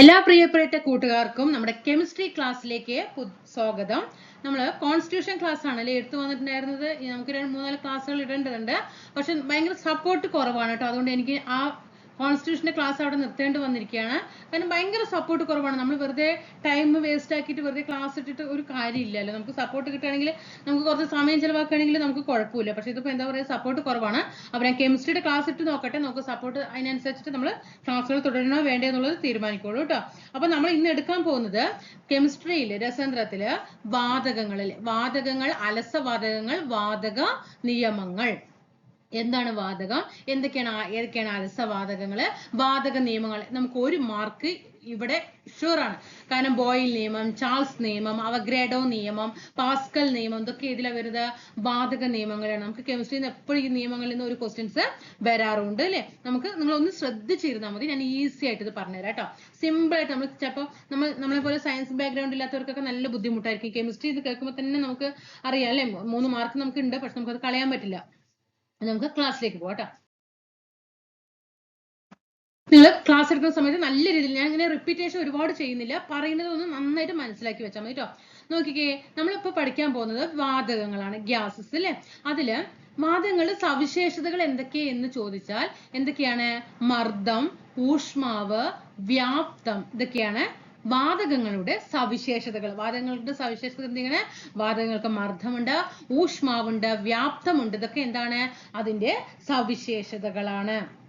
എല്ലാ പ്രിയപ്പെട്ട കൂട്ടുകാർക്കും നമ്മുടെ കെമിസ്ട്രി ക്ലാസ്സിലേക്ക് സ്വാഗതം. നമ്മൾ കോൺസ്റ്റിറ്റ്യൂഷൻ ക്ലാസ് ആണല്ലേ എടുത്തു വന്നിട്ടുണ്ടായിരുന്നത്? നമുക്ക് രണ്ട് മൂന്നാൽ ക്ലാസ്സുകൾ ഇടേണ്ടതുണ്ട്. പക്ഷെ ഭയങ്കര സപ്പോർട്ട് കുറവാണ് കേട്ടോ. അതുകൊണ്ട് എനിക്ക് ആ കോൺസ്റ്റിറ്റ്യൂഷന്റെ ക്ലാസ് അവിടെ നിർത്തേണ്ടി വന്നിരിക്കുകയാണ്. കാരണം ഭയങ്കര സപ്പോർട്ട് കുറവാണ്. നമ്മൾ വെറുതെ ടൈം വേസ്റ്റ് ആക്കിയിട്ട് വെറുതെ ക്ലാസ് ഇട്ടിട്ട് ഒരു കാര്യമില്ലല്ലോ. നമുക്ക് സപ്പോർട്ട് കിട്ടുകയാണെങ്കിൽ നമുക്ക് കുറച്ച് സമയം ചിലവാക്കുകയാണെങ്കിൽ നമുക്ക് കുഴപ്പമില്ല. പക്ഷേ ഇതിപ്പോൾ എന്താ പറയുക സപ്പോർട്ട് കുറവാണ്. അപ്പോൾ ഞാൻ കെമിസ്ട്രിയുടെ ക്ലാസ് ഇട്ട് നോക്കട്ടെ. നമുക്ക് സപ്പോർട്ട് അതിനനുസരിച്ചിട്ട് നമ്മൾ ക്ലാസ്സുകൾ തുടരണോ വേണ്ടേ എന്നുള്ളത് തീരുമാനിക്കുള്ളൂ കേട്ടോ. അപ്പോൾ നമ്മൾ ഇന്ന് എടുക്കാൻ പോകുന്നത് കെമിസ്ട്രിയിൽ രസതന്ത്രത്തിൽ വാതകങ്ങളിൽ വാതകങ്ങൾ അലസവാതകങ്ങൾ വാതക നിയമങ്ങൾ. എന്താണ് വാതകം? എന്തൊക്കെയാണ് ഏതൊക്കെയാണ് അലസവാതകങ്ങൾ വാതക നിയമങ്ങൾ. നമുക്ക് ഒരു മാർക്ക് ഇവിടെ ഷുവർ ആണ്. കാരണം ബോയിൽ നിയമം ചാൾസ് നിയമം അവഗ്രേഡോ നിയമം പാസ്കൽ നിയമം ഇതൊക്കെ ഇതിലാ വരുന്നത്? വാതക നിയമങ്ങളാണ്. നമുക്ക് കെമിസ്ട്രിയിൽ നിന്ന് എപ്പോഴും ഈ നിയമങ്ങളിൽ നിന്ന് ഒരു ക്വസ്റ്റ്യൻസ് വരാറുണ്ട് അല്ലെ? നമുക്ക് നിങ്ങൾ ഒന്ന് ശ്രദ്ധിച്ചിരുന്നാൽ മതി. ഞാൻ ഈസി ആയിട്ട് ഇത് പറഞ്ഞുതരാം കേട്ടോ. സിമ്പിൾ ആയിട്ട് നമ്മൾ ചിലപ്പോൾ നമ്മൾ നമ്മളെ പോലെ സയൻസ് ബാക്ക്ഗ്രൗണ്ട് ഇല്ലാത്തവർക്കൊക്കെ നല്ല ബുദ്ധിമുട്ടായിരിക്കും. കെമിസ്ട്രി ഇത് കേൾക്കുമ്പോൾ തന്നെ നമുക്ക് അറിയാം അല്ലെ? മൂന്ന് മാർക്ക് നമുക്ക് ഉണ്ട് പക്ഷെ നമുക്കത് കളയാൻ പറ്റില്ല. നമുക്ക് ക്ലാസ്സിലേക്ക് പോകാം നിങ്ങൾ ക്ലാസ് എടുക്കുന്ന സമയത്ത് നല്ല രീതിയിൽ ഞാൻ ഇങ്ങനെ റിപ്പീറ്റേഷൻ ഒരുപാട് ചെയ്യുന്നില്ല. പറയുന്നത് ഒന്ന് നന്നായിട്ട് മനസ്സിലാക്കി വെച്ചാൽ മതി കേട്ടോ നോക്കിക്കേ നമ്മളിപ്പോ പഠിക്കാൻ പോകുന്നത് വാതകങ്ങളാണ് ഗ്യാസസ് അല്ലെ അതിൽ വാതകങ്ങളുടെ സവിശേഷതകൾ എന്തൊക്കെ എന്ന് ചോദിച്ചാൽ എന്തൊക്കെയാണ്? മർദ്ദം ഊഷ്മാവ് വ്യാപ്തം ഇതൊക്കെയാണ് വാതകങ്ങളുടെ സവിശേഷതകൾ. വാതകങ്ങളുടെ സവിശേഷത എന്തെങ്കിലും വാതകങ്ങൾക്ക് മർദ്ദമുണ്ട് ഊഷ്മാവുണ്ട് വ്യാപ്തമുണ്ട്. ഇതൊക്കെ എന്താണ്? അതിന്റെ സവിശേഷതകളാണ്.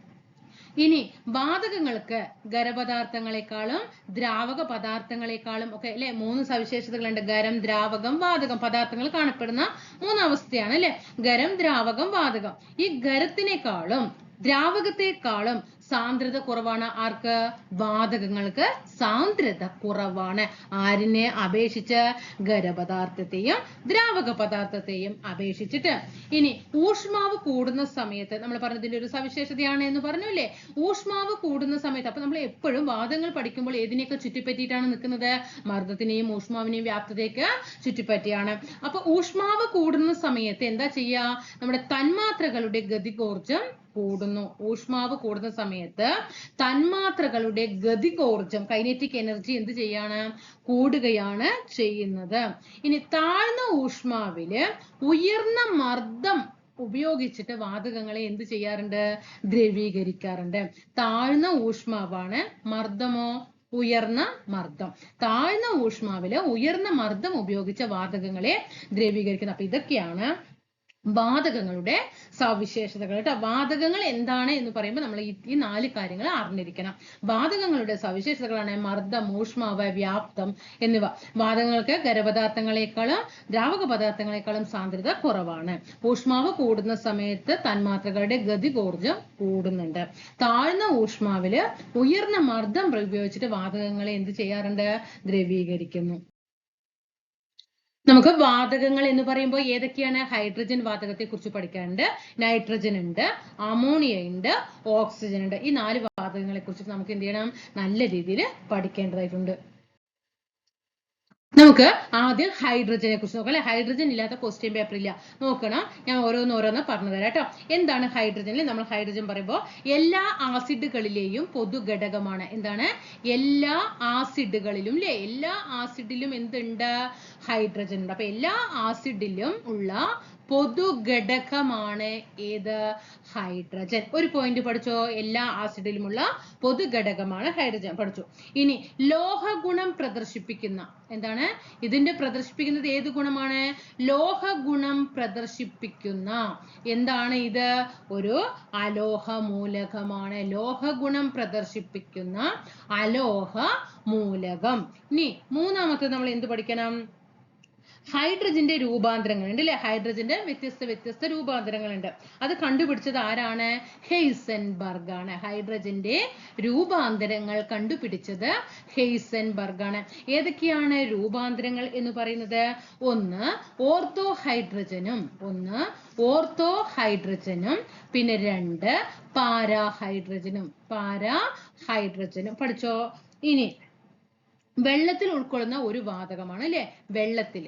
ഇനി വാതകങ്ങൾക്ക് ഖരപദാർത്ഥങ്ങളെക്കാളും ദ്രാവക പദാർത്ഥങ്ങളെക്കാളും ഒക്കെ അല്ലെ? മൂന്ന് സവിശേഷതകളുണ്ട്. ഖരം ദ്രാവകം വാതകം. പദാർത്ഥങ്ങൾ കാണപ്പെടുന്ന മൂന്നവസ്ഥയാണ് അല്ലെ? ഖരം ദ്രാവകം വാതകം. ഈ ഖരത്തിനേക്കാളും ദ്രാവകത്തെക്കാളും സാന്ദ്രത കുറവാണ്. ആർക്ക്? വാതകങ്ങൾക്ക് സാന്ദ്രത കുറവാണ്. ആരിനെ അപേക്ഷിച്ച്? ഖരപദാർത്ഥത്തെയും ദ്രാവക പദാർത്ഥത്തെയും അപേക്ഷിച്ചിട്ട്. ഇനി ഊഷ്മാവ് കൂടുന്ന സമയത്ത് നമ്മൾ പറഞ്ഞതിന്റെ ഒരു സവിശേഷതയാണ് എന്ന് പറഞ്ഞു അല്ലേ? ഊഷ്മാവ് കൂടുന്ന സമയത്ത് അപ്പൊ നമ്മൾ എപ്പോഴും വാദങ്ങൾ പഠിക്കുമ്പോൾ ഏതിനെയൊക്കെ ചുറ്റിപ്പറ്റിയിട്ടാണ് നിൽക്കുന്നത്? മർദ്ദത്തിനെയും ഊഷ്മാവിനെയും വ്യാപ്തതയൊക്കെ ചുറ്റിപ്പറ്റിയാണ്. അപ്പൊ ഊഷ്മാവ് കൂടുന്ന സമയത്ത് എന്താ ചെയ്യാ നമ്മുടെ തന്മാത്രകളുടെ ഗതികോർജം കൂടുന്നു ഊഷ്മാവ് കൂടുന്ന സമയത്ത് തന്മാത്രകളുടെ ഗതികോർജം കൈനറ്റിക് എനർജി എന്ത് ചെയ്യാണ്? കൂടുകയാണ് ചെയ്യുന്നത്. ഇനി താഴ്ന്ന ഊഷ്മാവിൽ ഉയർന്ന മർദ്ദം ഉപയോഗിച്ചിട്ട് വാതകങ്ങളെ എന്ത് ചെയ്യാറുണ്ട്? ദ്രവീകരിക്കാറുണ്ട്. താഴ്ന്ന ഊഷ്മാവാണ് മർദ്ദമോ? ഉയർന്ന മർദ്ദം. താഴ്ന്ന ഊഷ്മാവിൽ ഉയർന്ന മർദ്ദം ഉപയോഗിച്ച വാതകങ്ങളെ ദ്രവീകരിക്കുന്നത്. അപ്പൊ ഇതൊക്കെയാണ് വാതകങ്ങളുടെ സവിശേഷതകൾ. കേട്ടോ വാതകങ്ങൾ എന്താണ് എന്ന് പറയുമ്പോൾ നമ്മൾ ഈ നാല് കാര്യങ്ങൾ അറിഞ്ഞിരിക്കണം. വാതകങ്ങളുടെ സവിശേഷതകളാണ് മർദ്ദം ഊഷ്മാവ് വ്യാപ്തം എന്നിവ. വാതകങ്ങൾക്ക് ഖരപദാർത്ഥങ്ങളെക്കാളും ദ്രാവക പദാർത്ഥങ്ങളെക്കാളും സാന്ദ്രത കുറവാണ്. ഊഷ്മാവ് കൂടുന്ന സമയത്ത് തന്മാത്രകളുടെ ഗതികോർജം കൂടുന്നുണ്ട്. താഴ്ന്ന ഊഷ്മാവിൽ ഉയർന്ന മർദ്ദം ഉപയോഗിച്ചിട്ട് വാതകങ്ങളെ എന്ത് ചെയ്യാറുണ്ട്? ദ്രവീകരിക്കുന്നു. നമുക്ക് വാതകങ്ങൾ എന്ന് പറയുമ്പോൾ ഏതൊക്കെയാണ്? ഹൈഡ്രജൻ വാതകത്തെ കുറിച്ച് പഠിക്കാനുണ്ട്. നൈട്രജൻ ഉണ്ട് അമോണിയ ഉണ്ട് ഓക്സിജൻ ഉണ്ട്. ഈ നാല് വാതകങ്ങളെ കുറിച്ച് നമുക്ക് എന്ത് ചെയ്യണം? നല്ല രീതിയിൽ പഠിക്കേണ്ടതായിട്ടുണ്ട്. നമുക്ക് ആദ്യം ഹൈഡ്രജനെ കുറിച്ച് നോക്കാം അല്ലെ? ഹൈഡ്രജൻ ഇല്ലാത്ത ക്വസ്റ്റ്യൻ പേപ്പർ ഇല്ല. നോക്കണം ഞാൻ ഓരോന്ന് ഓരോന്ന് പറഞ്ഞു തരാം കേട്ടോ. എന്താണ് ഹൈഡ്രജനിൽ നമ്മൾ ഹൈഡ്രജൻ പറയുമ്പോൾ എല്ലാ ആസിഡുകളിലെയും പൊതു ഘടകമാണ് എന്താണ്? എല്ലാ ആസിഡുകളിലും അല്ലെ എല്ലാ ആസിഡിലും എന്തുണ്ട്? ഹൈഡ്രജൻ ഉണ്ട്. അപ്പൊ എല്ലാ ആസിഡിലും ഉള്ള പൊതു ഘടകമാണ് ഏത്? ഹൈഡ്രജൻ. ഒരു പോയിന്റ് പഠിച്ചോ? എല്ലാ ആസിഡിലുമുള്ള പൊതുഘടകമാണ് ഹൈഡ്രജൻ. പഠിച്ചു? ഇനി ലോഹഗുണം പ്രദർശിപ്പിക്കുന്ന എന്താണ്? ഇതിന്റെ പ്രദർശിപ്പിക്കുന്നത് ഏത് ഗുണമാണ്? ലോഹഗുണം പ്രദർശിപ്പിക്കുന്ന. എന്താണ് ഇത്? ഒരു അലോഹ മൂലകമാണ് ലോഹഗുണം പ്രദർശിപ്പിക്കുന്ന അലോഹ മൂലകം ഇനി മൂന്നാമത്തെ നമ്മൾ എന്ത് പഠിക്കണം? ഹൈഡ്രജന്റെ രൂപാന്തരങ്ങൾ ഉണ്ട് അല്ലെ ഹൈഡ്രജന്റെ വ്യത്യസ്ത വ്യത്യസ്ത രൂപാന്തരങ്ങളുണ്ട്. അത് കണ്ടുപിടിച്ചത് ആരാണ്? ഹെയ്സൻബർഗ് ആണ് ഹൈഡ്രജന്റെ രൂപാന്തരങ്ങൾ കണ്ടുപിടിച്ചത് ഹെയ്സൻബർഗ് ആണ് ഏതൊക്കെയാണ് രൂപാന്തരങ്ങൾ എന്ന് പറയുന്നത്? ഒന്ന് ഓർത്തോ ഹൈഡ്രജനും ഒന്ന് ഓർത്തോ ഹൈഡ്രജനും പിന്നെ രണ്ട് പാരാ ഹൈഡ്രജനും പാരാ ഹൈഡ്രജനും പഠിച്ചോ? ഇനി വെള്ളത്തിൽ ഉൾക്കൊള്ളുന്ന ഒരു വാതകമാണ് അല്ലെ വെള്ളത്തിൽ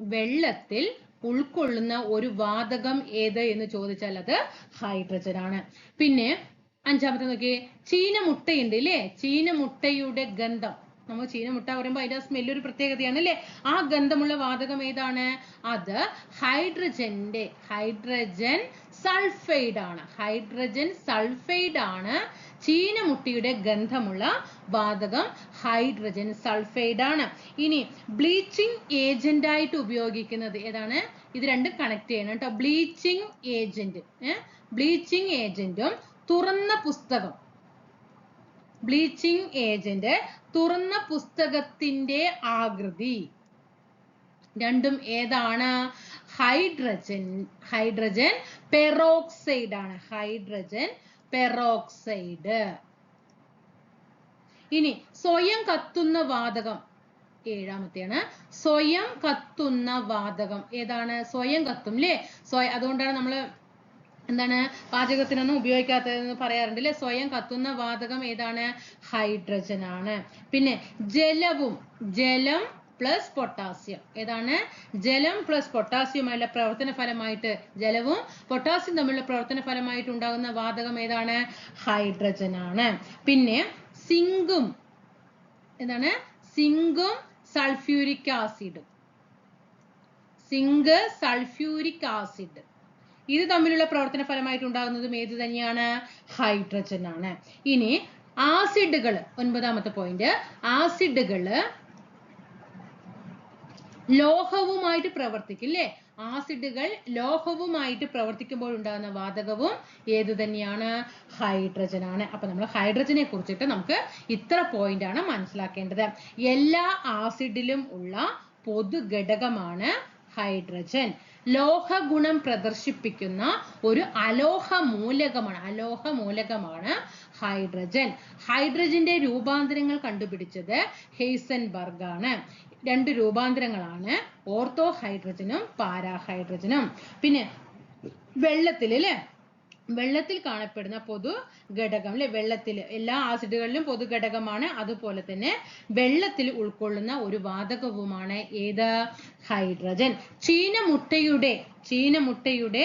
വെള്ളത്തിൽ ഉൾക്കൊള്ളുന്ന ഒരു വാതകം ഏത് എന്ന് ചോദിച്ചാൽ അത് ഹൈഡ്രജൻ ആണ്. പിന്നെ അഞ്ചാമത്തെ നോക്കിയേ ചീനമുട്ടയുണ്ട് ഇല്ലേ ചീനമുട്ടയുടെ ഗന്ധം. നമ്മൾ ചീനമുട്ട പറയുമ്പോൾ അതിന്റെ സ്മെല്ല് ഒരു പ്രത്യേകതയാണ് അല്ലേ? ആ ഗന്ധമുള്ള വാതകം ഏതാണ്? അത് ഹൈഡ്രജന്റെ ഹൈഡ്രജൻ സൾഫൈഡ് ആണ്. ഹൈഡ്രജൻ സൾഫൈഡ് ആണ് ചീനമുട്ടിയുടെ ഗന്ധമുള്ള വാതകം ഹൈഡ്രജൻ സൾഫൈഡ് ആണ് ഇനി ബ്ലീച്ചിങ് ഏജന്റ് ആയിട്ട് ഉപയോഗിക്കുന്നത് ഏതാണ്? ഇത് രണ്ടും കണക്ട് ചെയ്യണം കേട്ടോ. ബ്ലീച്ചിങ് ഏജന്റ് ബ്ലീച്ചിങ് ഏജന്റും തുറന്ന പുസ്തകം. ബ്ലീച്ചിങ് ഏജന്റ് തുറന്ന പുസ്തകത്തിന്റെ ആകൃതി രണ്ടും ഏതാണ്? ഹൈഡ്രജൻ ഹൈഡ്രജൻ പെറോക്സൈഡ് ആണ് ഹൈഡ്രജൻ പെറോക്സൈഡ്. ഇനി സ്വയം കത്തുന്ന വാതകം. ഏഴാമത്തെയാണ്. സ്വയം കത്തുന്ന വാതകം. ഏതാണ്? സ്വയം കത്തും അല്ലേ സ്വയം അതുകൊണ്ടാണ് നമ്മൾ എന്താണ് പാചകത്തിനൊന്നും ഉപയോഗിക്കാത്തതെന്ന് പറയാറുണ്ട് അല്ലെ സ്വയം കത്തുന്ന വാതകം ഏതാണ്? ഹൈഡ്രജൻ ആണ് പിന്നെ ജലവും ജലം പ്ലസ് പൊട്ടാസ്യം ഏതാണ്? ജലം പ്ലസ് പൊട്ടാസ്യമായുള്ള പ്രവർത്തന ഫലമായിട്ട് ജലവും പൊട്ടാസ്യം തമ്മിലുള്ള പ്രവർത്തന ഫലമായിട്ട് ഉണ്ടാകുന്ന വാതകം ഏതാണ്? ഹൈഡ്രജൻ ആണ്. പിന്നെ സിങ്കും എന്താണ് സിങ്കും സൾഫ്യൂരിക് ആസിഡും സിങ്ക് സൾഫ്യൂരിക് ആസിഡ് ഇത് തമ്മിലുള്ള പ്രവർത്തന ഫലമായിട്ട് ഉണ്ടാകുന്നതും ഏത് തന്നെയാണ്? ഹൈഡ്രജൻ ആണ്. ഇനി ആസിഡുകൾ ഒൻപതാമത്തെ പോയിന്റ് ആസിഡുകൾ ലോഹവുമായിട്ട് പ്രവർത്തിക്കും അല്ലേ ആസിഡുകൾ ലോഹവുമായിട്ട് പ്രവർത്തിക്കുമ്പോൾ ഉണ്ടാകുന്ന വാതകവും ഏത് തന്നെയാണ്? ഹൈഡ്രജൻ ആണ്. അപ്പൊ നമ്മൾ ഹൈഡ്രജനെ കുറിച്ചിട്ട് നമുക്ക് ഇത്ര പോയിന്റ് ആണ് മനസ്സിലാക്കേണ്ടത്. എല്ലാ ആസിഡിലും ഉള്ള പൊതു ഘടകമാണ് ഹൈഡ്രജൻ ലോഹ ഗുണം പ്രദർശിപ്പിക്കുന്ന ഒരു അലോഹ മൂലകമാണ് അലോഹ മൂലകമാണ് ഹൈഡ്രജൻ ഹൈഡ്രജന്റെ രൂപാന്തരങ്ങൾ കണ്ടുപിടിച്ചത് ഹെയ്സൻബർഗ് ആണ് രണ്ട് രൂപാന്തരങ്ങളാണ്. ഓർത്തോ ഹൈഡ്രജനും പാരാഹൈഡ്രജനും. പിന്നെ വെള്ളത്തിൽ അല്ലേ വെള്ളത്തിൽ കാണപ്പെടുന്ന പൊതു ഘടകം അല്ലെ വെള്ളത്തിൽ എല്ലാ ആസിഡുകളിലും പൊതു ഘടകമാണ്. അതുപോലെ തന്നെ വെള്ളത്തിൽ ഉൾക്കൊള്ളുന്ന ഒരു വാതകവുമാണ് ഏത്? ഹൈഡ്രജൻ. ചീനമുട്ടയുടെ ചീനമുട്ടയുടെ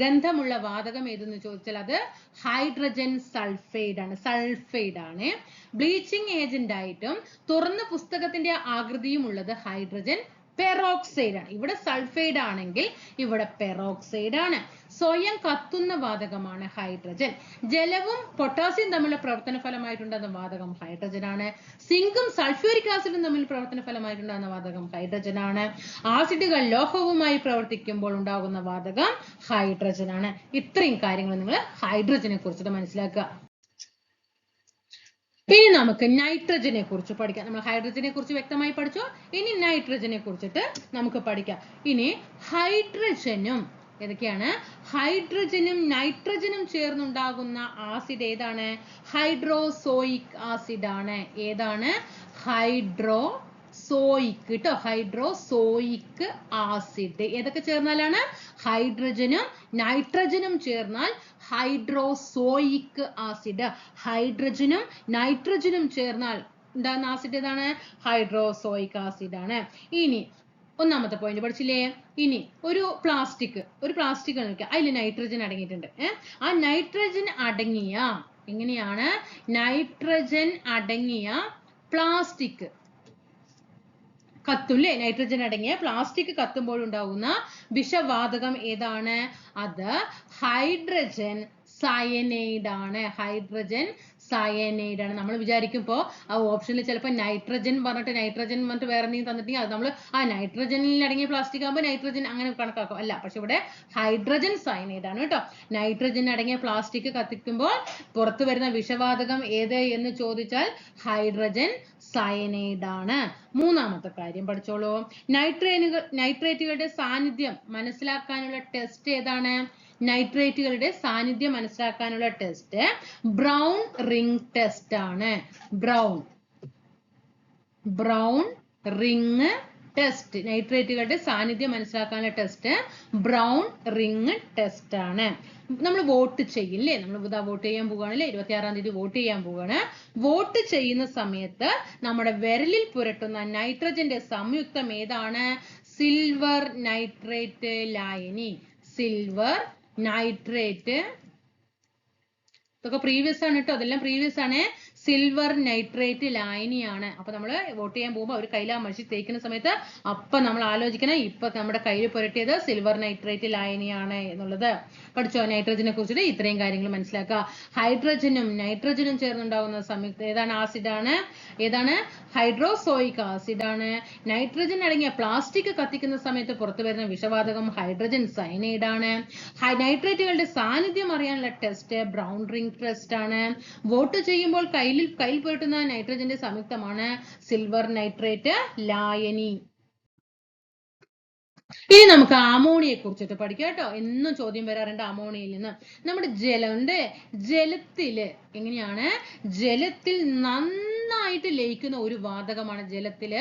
ഗന്ധമുള്ള വാതകം ഏതെന്ന് ചോദിച്ചാൽ അത് ഹൈഡ്രജൻ സൾഫൈഡ് ആണ് സൾഫൈഡ് ആണ് ബ്ലീച്ചിങ് ഏജന്റ് ആയിട്ടും തുറന്ന പുസ്തകത്തിന്റെ ആകൃതിയും ഉള്ളത് ഹൈഡ്രജൻ പെറോക്സൈഡ് ആണ്. ഇവിടെ സൾഫൈഡ് ആണെങ്കിൽ ഇവിടെ പെറോക്സൈഡ് ആണ്. സ്വയം കത്തുന്ന വാതകമാണ് ഹൈഡ്രജൻ. ജലവും പൊട്ടാസ്യം തമ്മിലുള്ള പ്രവർത്തന ഫലമായിട്ടുണ്ടാകുന്ന വാതകം ഹൈഡ്രജൻ ആണ്. സിങ്കും സൾഫ്യൂരിക് ആസിഡും തമ്മിൽ പ്രവർത്തന ഫലമായിട്ടുണ്ടാകുന്ന വാതകം ഹൈഡ്രജൻ ആണ്. ആസിഡുകൾ ലോഹവുമായി പ്രവർത്തിക്കുമ്പോൾ ഉണ്ടാകുന്ന വാതകം ഹൈഡ്രജൻ ആണ്. ഇത്രയും കാര്യങ്ങൾ നിങ്ങൾ ഹൈഡ്രജനെ കുറിച്ചിട്ട് മനസ്സിലാക്കുക. ഇനി നമുക്ക് നൈട്രജനെ കുറിച്ച് പഠിക്കാം. നമ്മൾ ഹൈഡ്രജനെ കുറിച്ച് വ്യക്തമായി പഠിച്ചു? ഇനി നൈട്രജനെ കുറിച്ചിട്ട് നമുക്ക് പഠിക്കാം. ഇനി ഹൈഡ്രജനും ഏതൊക്കെയാണ്? ഹൈഡ്രജനും നൈട്രജനും ചേർന്നുണ്ടാകുന്ന ആസിഡ് ഏതാണ്? ഹൈഡ്രോസോയിക് ആസിഡ് ആണ്. ഏതാണ്? ഹൈഡ്രോ സോയിക് കേട്ടോ ഹൈഡ്രോസോയിക് ആസിഡ് ഏതൊക്കെ ചേർന്നാലാണ്? ഹൈഡ്രജനും നൈട്രജനും ചേർന്നാൽ ഹൈഡ്രോസോയിക് ആസിഡ് ഹൈഡ്രജനും നൈട്രജനും ചേർന്നാൽ ഉണ്ടാകുന്ന ആസിഡ് ഏതാണ്? ഹൈഡ്രോസോയിക് ആസിഡ് ആണ്. ഇനി ഒന്നാമത്തെ പോയിന്റ് പഠിച്ചില്ലേ? ഇനി ഒരു പ്ലാസ്റ്റിക് ഒരു പ്ലാസ്റ്റിക് നോക്കുക അതിൽ നൈട്രജൻ അടങ്ങിയിട്ടുണ്ട്. ഏഹ് ആ നൈട്രജൻ അടങ്ങിയ എങ്ങനെയാണ്? നൈട്രജൻ അടങ്ങിയ പ്ലാസ്റ്റിക് കത്തുല്ലേ? നൈട്രജൻ അടങ്ങിയ പ്ലാസ്റ്റിക് കത്തുമ്പോൾ ഉണ്ടാകുന്ന വിഷവാതകം ഏതാണ്? അത് ഹൈഡ്രജൻ സയനൈഡ് ആണ്. ഹൈഡ്രജൻ സയനൈഡ് ആണ്. നമ്മൾ വിചാരിക്കുമ്പോ ആ ഓപ്ഷനിൽ ചിലപ്പോൾ നൈട്രജൻ പറഞ്ഞിട്ട് നൈട്രജൻ പറഞ്ഞിട്ട് വേറെ എന്തെങ്കിലും തന്നിട്ടുണ്ടെങ്കിൽ അത് നമ്മൾ ആ നൈട്രജനിൽ അടങ്ങിയ പ്ലാസ്റ്റിക് ആകുമ്പോൾ നൈട്രജൻ അങ്ങനെ കണക്കാക്കും. അല്ല പക്ഷെ ഇവിടെ ഹൈഡ്രജൻ സയനൈഡ് ആണ് കേട്ടോ. നൈട്രജൻ അടങ്ങിയ പ്ലാസ്റ്റിക് കത്തിക്കുമ്പോൾ പുറത്തു വരുന്ന വിഷവാതകം ഏത് എന്ന് ചോദിച്ചാൽ ഹൈഡ്രജൻ സയനൈഡ് ആണ്. മൂന്നാമത്തെ കാര്യം പഠിച്ചോളൂ. നൈട്രേനുകൾ നൈട്രേറ്റുകളുടെ സാന്നിധ്യം മനസ്സിലാക്കാനുള്ള ടെസ്റ്റ് ഏതാണ്? നൈട്രേറ്റുകളുടെ സാന്നിധ്യം മനസ്സിലാക്കാനുള്ള ടെസ്റ്റ് ബ്രൗൺ റിംഗ് ടെസ്റ്റ് ആണ്. ബ്രൗൺ ബ്രൗൺ റിംഗ് ടെസ്റ്റ് നൈട്രേറ്റുകളുടെ സാന്നിധ്യം മനസ്സിലാക്കാനുള്ള ടെസ്റ്റ് ബ്രൗൺ റിംഗ് ടെസ്റ്റ് ആണ്. നമ്മൾ വോട്ട് ചെയ്യില്ലേ? നമ്മൾ ഇതാ വോട്ട് ചെയ്യാൻ പോവുകയാണല്ലേ? ഇരുപത്തി ആറാം തീയതി വോട്ട് ചെയ്യാൻ പോവുകയാണ്. വോട്ട് ചെയ്യുന്ന സമയത്ത് നമ്മുടെ വിരലിൽ പുരട്ടുന്ന നൈട്രജന്റെ സംയുക്തം ഏതാണ്? സിൽവർ നൈട്രേറ്റ് ലായനി സിൽവർ നൈട്രേറ്റ്. ഇതൊക്കെ പ്രീവിയസ് ആണ് കേട്ടോ അതെല്ലാം പ്രീവിയസ് ആണ്. സിൽവർ നൈട്രേറ്റ് ലായനിയാണ്. അപ്പൊ നമ്മൾ വോട്ട് ചെയ്യാൻ പോകുമ്പോൾ അവർ കയ്യിൽ ആ മഷി തേക്കുന്ന സമയത്ത് അപ്പൊ നമ്മൾ ആലോചിക്കണം ഇപ്പൊ നമ്മുടെ കയ്യിൽ പുരട്ടിയത് സിൽവർ നൈട്രേറ്റ് ലായനിയാണ് എന്നുള്ളത്. പഠിച്ചോ? നൈട്രജനെ കുറിച്ചിട്ട് ഇത്രയും കാര്യങ്ങൾ മനസ്സിലാക്കുക. ഹൈഡ്രജനും നൈട്രജനും ചേർന്നുണ്ടാകുന്ന സംയുക്തം ഏതാണ്? ആസിഡാണ് ഏതാണ്? ഹൈഡ്രോസോയിക് ആസിഡാണ് നൈട്രജൻ അടങ്ങിയ പ്ലാസ്റ്റിക് കത്തിക്കുന്ന സമയത്ത് പുറത്തു വരുന്ന വിഷവാതകം ഹൈഡ്രജൻ ഹൈ- നൈട്രേറ്റുകളുടെ സാന്നിധ്യം അറിയാനുള്ള ടെസ്റ്റ് ബ്രൗൺ റിംഗ് ടെസ്റ്റ് ആണ്. വോട്ട് ചെയ്യുമ്പോൾ കയ്യിൽ കയ്യിൽ പുരട്ടുന്ന നൈട്രജന്റെ സംയുക്തമാണ് സിൽവർ നൈട്രേറ്റ് ലായനി. ഇനി നമുക്ക് അമോണിയെ കുറിച്ചിട്ട് പഠിക്കാം കേട്ടോ. എന്നും ചോദ്യം വരാറുണ്ട് അമോണിയയിൽ നിന്ന്. നമ്മുടെ ജലമുണ്ട്. ജലത്തിൽ എങ്ങനെയാണ്? ജലത്തിൽ നന്നായിട്ട് ലയിക്കുന്ന ഒരു വാതകമാണ് ജലത്തിൽ.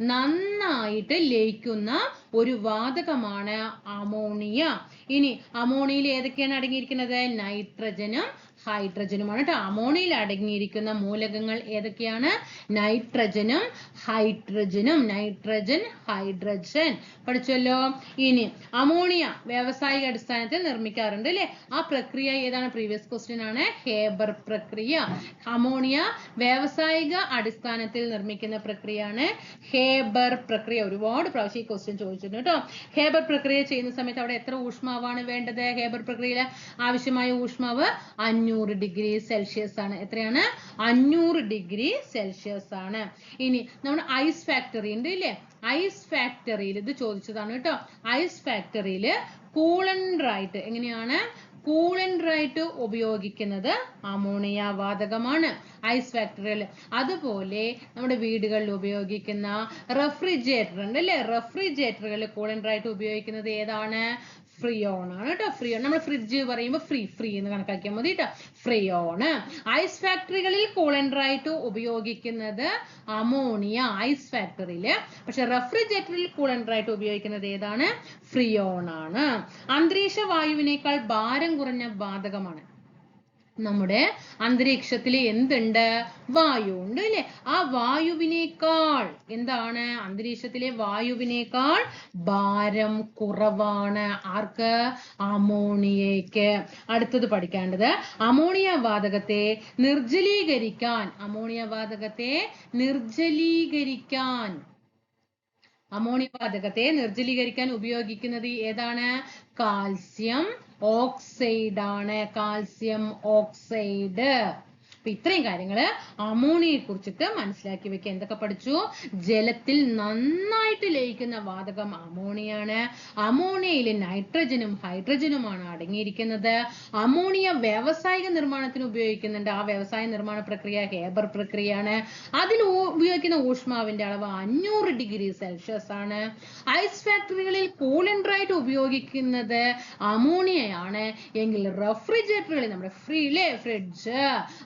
നന്നായിട്ട് ലയിക്കുന്ന ഒരു വാതകമാണ് അമോണിയ ഇനി അമോണിയയിൽ ഏതൊക്കെയാണ് അടങ്ങിയിരിക്കുന്നത്? നൈട്രജനും ഹൈഡ്രജനുമാണ് കേട്ടോ. അമോണിയയിൽ അടങ്ങിയിരിക്കുന്ന മൂലകങ്ങൾ ഏതൊക്കെയാണ്? നൈട്രജനും ഹൈഡ്രജനും. Nitrogen hydrogen. പഠിച്ചല്ലോ? ഇനി അമോണിയ വ്യാവസായിക അടിസ്ഥാനത്തിൽ നിർമ്മിക്കാറുണ്ട് അല്ലെ? ആ പ്രക്രിയ ഏതാണ്? പ്രീവിയസ് ക്വസ്റ്റ്യൻ ആണ്. ഹേബർ പ്രക്രിയ. അമോണിയ വ്യാവസായിക അടിസ്ഥാനത്തിൽ നിർമ്മിക്കുന്ന പ്രക്രിയയാണ് ഹേബർ പ്രക്രിയ. ഒരുപാട് പ്രാവശ്യം ഈ ക്വസ്റ്റ്യൻ ചോദിച്ചിട്ടുണ്ട് കേട്ടോ. ഹേബർ പ്രക്രിയ ചെയ്യുന്ന സമയത്ത് അവിടെ എത്ര ഊഷ്മാവാണ് വേണ്ടത്? ഹേബർ പ്രക്രിയയിൽ ആവശ്യമായ ഊഷ്മാവ് അഞ്ഞൂറ് ഡിഗ്രി സെൽഷ്യസ് ആണ്. എത്രയാണ്? അഞ്ഞൂറ് ഡിഗ്രി സെൽഷ്യസ് ആണ്. ഇനി നമ്മൾ ഐസ് ഫാക്ടറി ഉണ്ട് ഇല്ലേ? ഐസ് ഫാക്ടറിയിൽ ഇത് ചോദിച്ചതാണ് കേട്ടോ. ഐസ് ഫാക്ടറിയിൽ കൂളൻഡറായിട്ട് എങ്ങനെയാണ്? കൂളൻഡറായിട്ട് ഉപയോഗിക്കുന്നത് അമോണിയ വാതകമാണ്. ഐസ് ഫാക്ടറിയിൽ. അതുപോലെ നമ്മുടെ വീടുകളിൽ ഉപയോഗിക്കുന്ന റെഫ്രിജറേറ്റർ ഉണ്ട് അല്ലേ റെഫ്രിജറേറ്ററുകളിൽ കൂളൻഡറായിട്ട് ഉപയോഗിക്കുന്നത് ഏതാണ്? ഫ്രിയോൺ ആണ് കേട്ടോ. ഫ്രിയോൺ നമ്മൾ ഫ്രിഡ്ജ് പറയുമ്പോൾ ഫ്രീ ഫ്രീ എന്ന് കണക്കാക്കിയാൽ മതി കേട്ടോ. ഫ്രിയോൺ ഐസ് ഫാക്ടറികളിൽ കൂളൻഡറായിട്ട് ഉപയോഗിക്കുന്നത് അമോണിയ ഐസ് ഫാക്ടറിയിൽ പക്ഷെ റെഫ്രിജറേറ്ററിൽ കൂളൻഡറായിട്ട് ഉപയോഗിക്കുന്നത് ഏതാണ്? ഫ്രിയോൺ ആണ്. അന്തരീക്ഷ വായുവിനേക്കാൾ ഭാരം കുറഞ്ഞ വാതകമാണ് നമ്മുടെ അന്തരീക്ഷത്തിൽ എന്തുണ്ട്? വായു ഉണ്ട് അല്ലെ? ആ വായുവിനേക്കാൾ എന്താണ്? അന്തരീക്ഷത്തിലെ വായുവിനേക്കാൾ ഭാരം കുറവാണ്. ആർക്ക്? അമോണിയയ്ക്ക്. അടുത്തത് പഠിക്കേണ്ടത് അമോണിയ വാതകത്തെ നിർജലീകരിക്കാൻ. അമോണിയ വാതകത്തെ നിർജലീകരിക്കാൻ. അമോണിയ വാതകത്തെ നിർജലീകരിക്കാൻ ഉപയോഗിക്കുന്നത് ഏതാണ്? കാൽസ്യം ഓക്സൈഡ് ആണ് കാൽസ്യം ഓക്സൈഡ്. അപ്പൊ ഇത്രയും കാര്യങ്ങൾ അമോണിയെ കുറിച്ചിട്ട് മനസ്സിലാക്കി വെക്കുക എന്തൊക്കെ പഠിച്ചു? ജലത്തിൽ നന്നായിട്ട് ലയിക്കുന്ന വാതകം അമോണിയാണ് അമോണിയയിൽ നൈട്രജനും ഹൈഡ്രജനുമാണ് അടങ്ങിയിരിക്കുന്നത്. അമോണിയ വ്യാവസായിക നിർമ്മാണത്തിന് ഉപയോഗിക്കുന്നുണ്ട്. ആ വ്യവസായ നിർമ്മാണ പ്രക്രിയ ഹേബർ പ്രക്രിയയാണ്. അതിൽ ഉപയോഗിക്കുന്ന ഊഷ്മാവിന്റെ അളവ് അഞ്ഞൂറ് ഡിഗ്രി സെൽഷ്യസ് ആണ്. ഐസ് ഫാക്ടറികളിൽ കൂളൻഡറായിട്ട് ഉപയോഗിക്കുന്നത് അമോണിയയാണ് എങ്കിൽ റെഫ്രിജറേറ്ററുകളിൽ നമ്മുടെ ഫ്രീ ഫ്രിഡ്ജ്.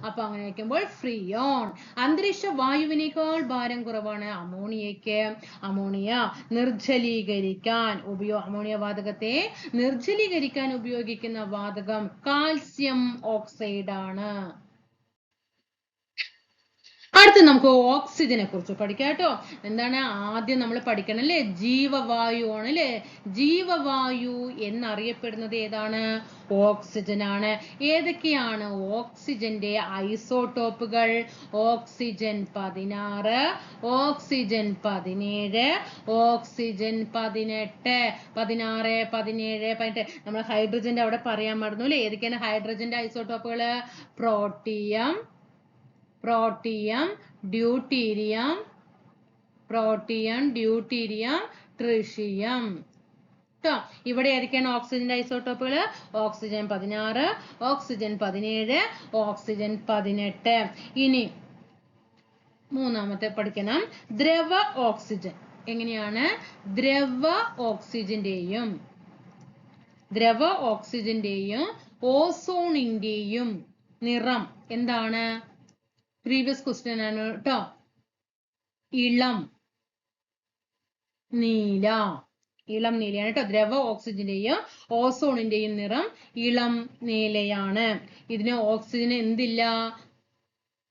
അപ്പൊ അങ്ങനെ വെക്കുമ്പോൾ ഫ്രീയോൺ അന്തരീക്ഷ വായുവിനേക്കാൾ ഭാരം കുറവാണ് അമോണിയയ്ക്ക്. അമോണിയ നിർജലീകരിക്കാൻ ഉപയോഗ അമോണിയ വാതകത്തെ നിർജലീകരിക്കാൻ ഉപയോഗിക്കുന്ന വാതകം കാൽസ്യം ഓക്സൈഡ് ആണ്. അടുത്ത് നമുക്ക് ഓക്സിജനെ കുറിച്ച് പഠിക്കാം കേട്ടോ. എന്താണ് ആദ്യം നമ്മൾ പഠിക്കണം അല്ലേ? ജീവവായു ആണ് അല്ലേ? ജീവവായു എന്നറിയപ്പെടുന്നത് ഏതാണ്? ഓക്സിജൻ ആണ്. ഏതൊക്കെയാണ് ഓക്സിജന്റെ ഐസോടോപ്പുകൾ ഓക്സിജൻ പതിനാറ് ഓക്സിജൻ പതിനേഴ് ഓക്സിജൻ പതിനെട്ട്. പതിനാറ് പതിനേഴ് പതിനെട്ട്. നമ്മൾ ഹൈഡ്രജന്റെ അവിടെ പറയാൻ മറന്നു അല്ലേ? ഏതൊക്കെയാണ് ഹൈഡ്രജന്റെ ഐസോടോപ്പുകൾ protium protium deuterium protium deuterium tritium. ട്ടോ ഇവിടെ ഏതൊക്കെയാണ് ഓക്സിജന്റെ ഐസോട്ടോപ്പുകൾ ഓക്സിജൻ പതിനാറ് ഓക്സിജൻ പതിനേഴ് ഓക്സിജൻ പതിനെട്ട്. ഇനി മൂന്നാമത്തെ പഠിക്കണം. ദ്രവ ഓക്സിജൻ എങ്ങനെയാണ്? ദ്രവ ഓക്സിജന്റെയും ദ്രവ ഓക്സിജന്റെയും ഓസോണിന്റെയും നിറം എന്താണ്? പ്രീവിയസ് ക്വസ്റ്റ്യൻ ആണ് കേട്ടോ. ഇളം നീല. ഇളം നീലയാണ് കേട്ടോ. ദ്രവ ഓക്സിജന്റെയും ഓസോണിന്റെയും നിറം ഇളം നീലയാണ്. ഇതിന് ഓക്സിജന് എന്തില്ല?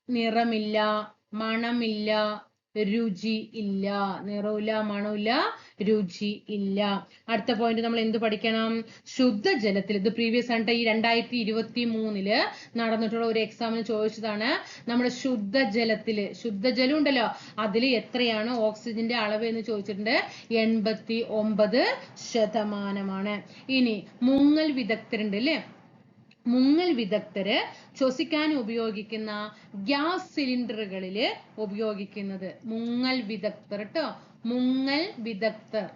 നിറമില്ല മണമില്ല രുചി ഇല്ല. നിറമില്ല മണമില്ല രുചി ഇല്ല. അടുത്ത പോയിന്റ് നമ്മൾ എന്ത് പഠിക്കണം? ശുദ്ധജലത്തിൽ. ഇത് പ്രീവിയസ് ആയിട്ട് ഈ രണ്ടായിരത്തി ഇരുപത്തി മൂന്നിൽ നടന്നിട്ടുള്ള ഒരു എക്സാമിന് ചോദിച്ചതാണ്. നമ്മുടെ ശുദ്ധജലത്തിൽ ശുദ്ധജലം ഉണ്ടല്ലോ അതിൽ എത്രയാണ് ഓക്സിജന്റെ അളവ് എന്ന് ചോദിച്ചിട്ടുണ്ട്. എൺപത്തി ഒമ്പത് ശതമാനമാണ്. ഇനി മുങ്ങൽ വിദഗ്ധരുണ്ട് അല്ലേ? മുങ്ങൽ വിദഗ്ധര് ശ്വസിക്കാൻ ഉപയോഗിക്കുന്ന ഗ്യാസ് സിലിണ്ടറുകളിൽ ഉപയോഗിക്കുന്നത് മുങ്ങൽ വിദഗ്ധർ കേട്ടോ മുങ്ങൽ വിദഗ്ധർ.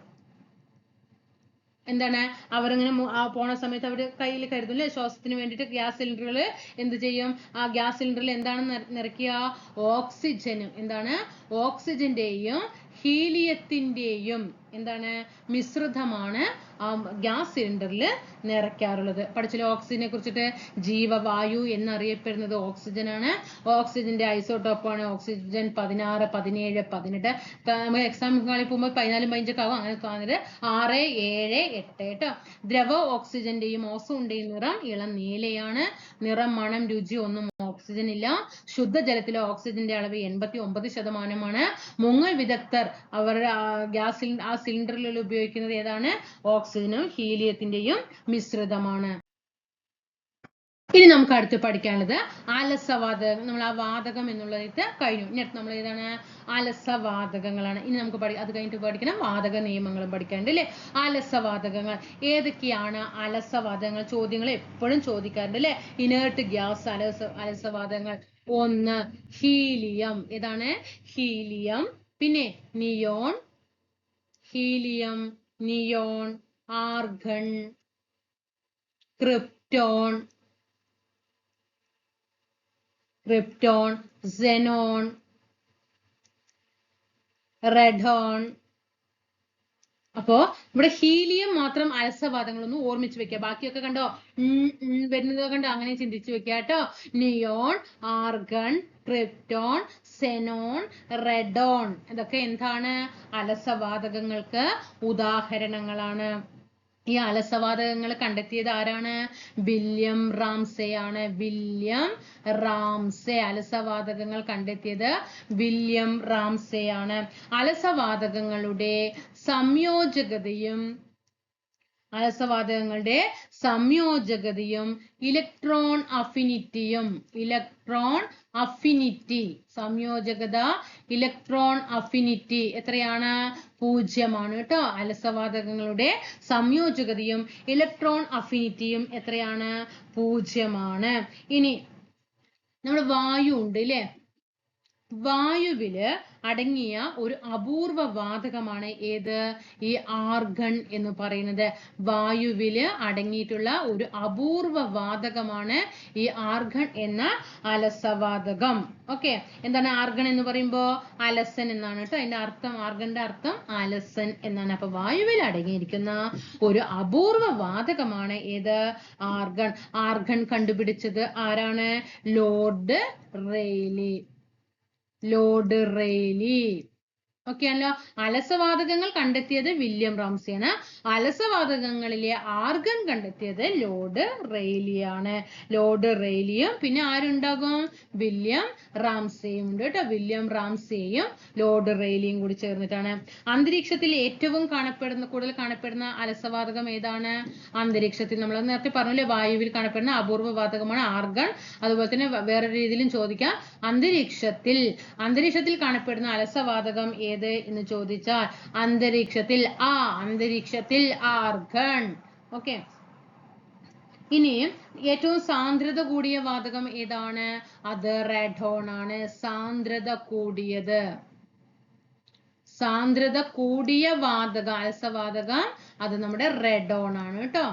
എന്താണ്? അവരിങ്ങനെ പോണ സമയത്ത് അവർ കയ്യിൽ കരുതും അല്ലേ ശ്വാസത്തിന് വേണ്ടിയിട്ട് ഗ്യാസ് സിലിണ്ടറുകൾ എന്ത് ചെയ്യും? ആ ഗ്യാസ് സിലിണ്ടറിൽ എന്താണ് നിറ- നിറയ്ക്കുക? ഓക്സിജനും. എന്താണ്? ഓക്സിജന്റെയും ഹീലിയത്തിന്റെയും എന്താണ് മിശ്രിതമാണ് ആ ഗ്യാസ് സിലിണ്ടറിൽ നിറയ്ക്കാറുള്ളത്. പഠിച്ചില്ല ഓക്സിജനെ കുറിച്ചിട്ട്? ജീവവായു എന്നറിയപ്പെടുന്നത് ഓക്സിജനാണ്. ഓക്സിജന്റെ ഐസോടോപ്പ് ആണ് ഓക്സിജൻ പതിനാറ് പതിനേഴ് പതിനെട്ട്. നമുക്ക് എക്സാം കളി പോകുമ്പോൾ പതിനാലും പതിനഞ്ചൊക്കെ ആവും. അങ്ങനെ തോന്നുന്നത് ആറ് ഏഴ് എട്ട് കേട്ടോ ദ്രവ ഓക്സിജന്റെയും ഓസോണിന്റെയും നിറം ഇളം നീലയാണ്. നിറം മണം രുചി ഒന്നും ഓക്സിജൻ ഇല്ല. ശുദ്ധജലത്തിലെ ഓക്സിജന്റെ അളവ് എൺപത്തി ഒമ്പത് ശതമാനമാണ്. മുങ്ങൽ വിദഗ്ധർ അവർ ഗ്യാസ് ആ സിലിണ്ടറിൽ ഉപയോഗിക്കുന്നത് ഏതാണ്? ഓക്സിജനും ഹീലിയത്തിന്റെയും മിശ്രിതമാണ്. ഇനി നമുക്ക് അടുത്ത് പഠിക്കാനുള്ളത് ആലസവാതകം നമ്മൾ ആ വാതകം എന്നുള്ളത് കഴിഞ്ഞു. ഇനി അടുത്ത് നമ്മൾ ഏതാണ്? ആലസവാതകങ്ങളാണ്. ഇനി നമുക്ക് പഠി അത് കഴിഞ്ഞിട്ട് പഠിക്കണം. വാതക നിയമങ്ങളും പഠിക്കാനുണ്ട് അല്ലേ? ആലസവാതകങ്ങൾ. ഏതൊക്കെയാണ് ആലസവാതകങ്ങൾ? ചോദ്യങ്ങൾ എപ്പോഴും ചോദിക്കാറുണ്ട് അല്ലേ? ഇനേർട്ട് ഗ്യാസ് അലസ ആലസവാതകങ്ങൾ. ഒന്ന് ഹീലിയം. ഏതാണ്? ഹീലിയം. പിന്നെ neon. Helium neon argon krypton krypton xenon radon അപ്പോ ഇവിടെ ഹീലിയം മാത്രം അലസവാദങ്ങളൊന്നും ഓർമ്മിച്ച് വെക്കുക. ബാക്കിയൊക്കെ കണ്ടോ? വരുന്നത് കണ്ടോ? അങ്ങനെ ചിന്തിച്ചു വെക്കുക കേട്ടോ. Neon argon krypton xenon radon ഇതൊക്കെ എന്താണ്? അലസവാതകങ്ങൾക്ക് ഉദാഹരണങ്ങളാണ്. ഈ അലസവാതകങ്ങൾ കണ്ടെത്തിയത് ആരാണ്? വില്യം റാംസെ ആണ്. വില്യം റാംസെ അലസവാതകങ്ങൾ കണ്ടെത്തിയത് വില്യം റാംസെ ആണ്. അലസവാതകങ്ങളുടെ സംയോജകതയും അലസവാതകങ്ങളുടെ സംയോജകതയും ഇലക്ട്രോൺ അഫിനിറ്റിയും ഇലക്ട്രോൺ അഫിനിറ്റി സംയോജകത ഇലക്ട്രോൺ അഫിനിറ്റി എത്രയാണ്? പൂജ്യമാണ് കേട്ടോ. അലസവാതകങ്ങളുടെ സംയോജകതയും ഇലക്ട്രോൺ അഫിനിറ്റിയും എത്രയാണ്? പൂജ്യമാണ്. ഇനി നമ്മുടെ വായു ഉണ്ട് ഇല്ലേ? വായുവിൽ അടങ്ങിയ ഒരു അപൂർവ വാതകമാണ് ഏത്? ഈ ആർഗൺ എന്ന് പറയുന്നത്. വായുവിൽ അടങ്ങിയിട്ടുള്ള ഒരു അപൂർവ വാതകമാണ് ഈ ആർഗൺ എന്ന അലസവാതകം. ഓക്കെ? എന്താണ് ആർഗൺ എന്ന് പറയുമ്പോ? അലസൻ എന്നാണ് കേട്ടോ. അതിന്റെ അർത്ഥം ആർഗന്റെ അർത്ഥം അലസൻ എന്നാണ്. അപ്പൊ വായുവിൽ അടങ്ങിയിരിക്കുന്ന ഒരു അപൂർവ വാതകമാണ് ഏത്? ആർഗൺ. ആർഗൺ കണ്ടുപിടിച്ചത് ആരാണ്? Lord Rayleigh. Lord Rayleigh okay അല്ലോ അലസവാതകങ്ങൾ കണ്ടെത്തിയത് വില്യം റോംസിയാണ്. അലസവാതകങ്ങളിലെ ആർഗൺ കണ്ടെത്തിയത് ലോർഡ് റെയ്ലിയാണ്. ലോർഡ് റെയ്ലിയും പിന്നെ ആരുണ്ടാകും? വില്യം റാംസേയും ഉണ്ട് കേട്ടോ. വില്യം റാംസേയും ലോഡ് റെയ്ലിയും കൂടി ചേർന്നിട്ടാണ്. അന്തരീക്ഷത്തിൽ ഏറ്റവും കാണപ്പെടുന്ന കൂടുതൽ കാണപ്പെടുന്ന അലസവാതകം ഏതാണ്? അന്തരീക്ഷത്തിൽ നമ്മൾ നേരത്തെ പറഞ്ഞില്ലേ വായുവിൽ കാണപ്പെടുന്ന അപൂർവ വാതകമാണ് ആർഗൺ. അതുപോലെ തന്നെ വേറെ രീതിയിലും ചോദിക്കാം. അന്തരീക്ഷത്തിൽ അന്തരീക്ഷത്തിൽ കാണപ്പെടുന്ന അലസവാതകം ഏത് എന്ന് ചോദിച്ചാൽ അന്തരീക്ഷത്തിൽ ആ അന്തരീക്ഷത്തിൽ ആർഗൺ. ഓക്കെ ഇനി ഏറ്റവും സാന്ദ്രത കൂടിയ വാതകം ഏതാണ്? അത് റെഡോൺ ആണ്. സാന്ദ്രത കൂടിയത്. സാന്ദ്രത കൂടിയ വാതകം അലസവാതകം അത് നമ്മുടെ റെഡോൺ ആണ് കേട്ടോ.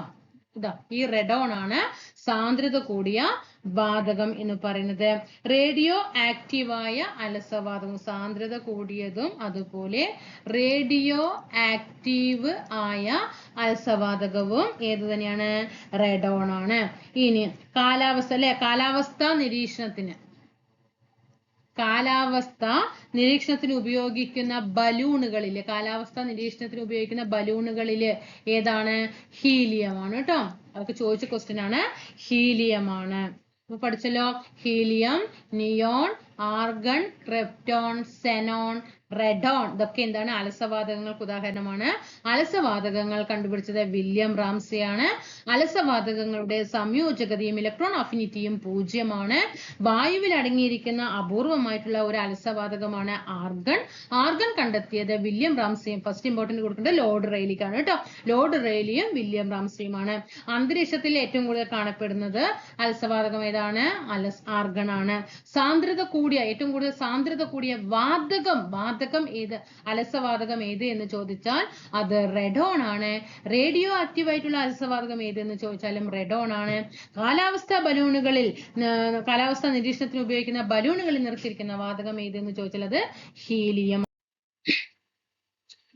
ഇതാ ഈ റെഡോൺ ആണ് സാന്ദ്രത കൂടിയ വാതകം എന്ന് പറയുന്നത്. റേഡിയോ ആക്റ്റീവായ അലസവാതകം സാന്ദ്രത കൂടിയതും അതുപോലെ റേഡിയോ ആക്റ്റീവ് ആയ അലസവാതകവും ഏത് തന്നെയാണ്? റെഡോൺ ആണ്. ഇനി കാലാവസ്ഥ അല്ലെ? കാലാവസ്ഥ നിരീക്ഷണത്തിന്. കാലാവസ്ഥ നിരീക്ഷണത്തിന് ഉപയോഗിക്കുന്ന ബലൂണുകളിൽ കാലാവസ്ഥ നിരീക്ഷണത്തിന് ഉപയോഗിക്കുന്ന ബലൂണുകളിൽ ഏതാണ്? ഹീലിയമാണ് കേട്ടോ. അതൊക്കെ ചോദിച്ച ക്വസ്റ്റ്യൻ ആണ്. ഹീലിയമാണ് ആണ്. പഠിച്ചല്ലോ helium neon argon krypton xenon radon ഇതൊക്കെ എന്താണ്? അലസവാതകങ്ങൾക്ക് ഉദാഹരണമാണ്. അലസവാതകങ്ങൾ കണ്ടുപിടിച്ചത് വില്യം റാംസിയാണ്. അലസവാതകങ്ങളുടെ സംയോജകതയും ഇലക്ട്രോൺ അഫിനിറ്റിയും പൂജ്യമാണ്. വായുവിൽ അടങ്ങിയിരിക്കുന്ന അപൂർവമായിട്ടുള്ള ഒരു അലസവാതകമാണ് ആർഗൺ. ആർഗൺ കണ്ടെത്തിയത് വില്യം റാംസിയും ഫസ്റ്റ് ഇമ്പോർട്ടന്റ് കൊടുക്കേണ്ടത് ലോർഡ് റെയിലിക്കാണ് കേട്ടോ. ലോർഡ് റെയിലിയും വില്യം റാംസിയുമാണ്. അന്തരീക്ഷത്തിൽ ഏറ്റവും കൂടുതൽ കാണപ്പെടുന്നത് അലസവാതകം ഏതാണ്? അലസ് ആർഗൺ ആണ്. സാന്ദ്രത കൂടിയ ഏറ്റവും കൂടുതൽ സാന്ദ്രത കൂടിയ വാതകം വാതകം ഏത്? അലസവാതകം ഏത് എന്ന് ചോദിച്ചാൽ അത് റെഡോൺ ആണ്. റേഡിയോ ആക്റ്റീവ് ആയിട്ടുള്ള അലസവാതകം ഏത് എന്ന് ചോദിച്ചാലും റെഡോൺ ആണ്. കാലാവസ്ഥ ബലൂണുകളിൽ കാലാവസ്ഥ നിരീക്ഷണത്തിന് ഉപയോഗിക്കുന്ന ബലൂണുകളിൽ നിർത്തിയിരിക്കുന്ന വാതകം ഏത് എന്ന് ചോദിച്ചാൽ അത് ഹീലിയം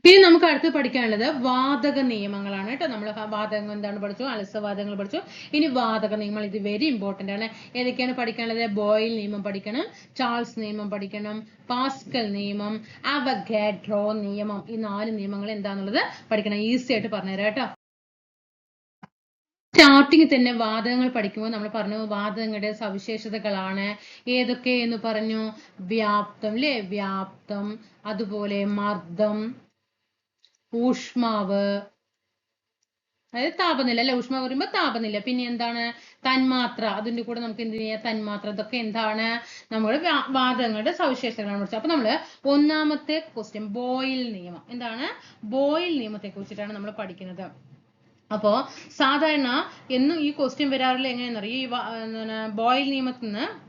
ഇനി നമുക്ക് അടുത്ത് പഠിക്കാനുള്ളത് വാതക നിയമങ്ങളാണ് കേട്ടോ. നമ്മൾ വാതകങ്ങൾ എന്താണ് പഠിച്ചു? അലസവാതകങ്ങൾ പഠിച്ചു. ഇനി വാതക നിയമങ്ങൾ ഇത് വെരി ഇമ്പോർട്ടന്റ് ആണ്. ഏതൊക്കെയാണ് പഠിക്കാനുള്ളത്? ബോയിൽ നിയമം പഠിക്കണം ചാൾസ് നിയമം പഠിക്കണം പാസ്കൽ നിയമം അവഗാഡ്രോ നിയമം. ഈ നാല് നിയമങ്ങൾ എന്താന്നുള്ളത് പഠിക്കണം. ഈസി ആയിട്ട് പറഞ്ഞുതരാം കേട്ടോ. സ്റ്റാർട്ടിങ് തന്നെ വാതകങ്ങൾ പഠിക്കുമ്പോൾ നമ്മൾ പറഞ്ഞു വാതകങ്ങളുടെ സവിശേഷതകളാണ്. ഏതൊക്കെ എന്ന് പറഞ്ഞു? വ്യാപ്തം അല്ലേ വ്യാപ്തം അതുപോലെ മർദ്ദം ഊഷ്മാവ്. അതായത് താപനില അല്ലെ? ഊഷ്മാവ് പറയുമ്പോൾ താപനില. പിന്നെ എന്താണ്? തന്മാത്ര. അതിന്റെ കൂടെ നമുക്ക് എന്ത് ചെയ്യാം? തന്മാത്ര. ഇതൊക്കെ എന്താണ്? നമ്മുടെ വാതകങ്ങളുടെ സവിശേഷതകളാണ് പഠിച്ചത്. അപ്പൊ നമ്മൾ ഒന്നാമത്തെ ക്വസ്റ്റ്യൻ ബോയിൽ നിയമം. എന്താണ്? ബോയിൽ നിയമത്തെ കുറിച്ചിട്ടാണ് നമ്മൾ പഠിക്കുന്നത്. അപ്പോ സാധാരണ എന്നും ഈ ക്വസ്റ്റ്യൻ വരാറില്ല എങ്ങനെയെന്നറിയോ? ഈ ബോയിൽ നിയമത്തിൽ നിന്ന്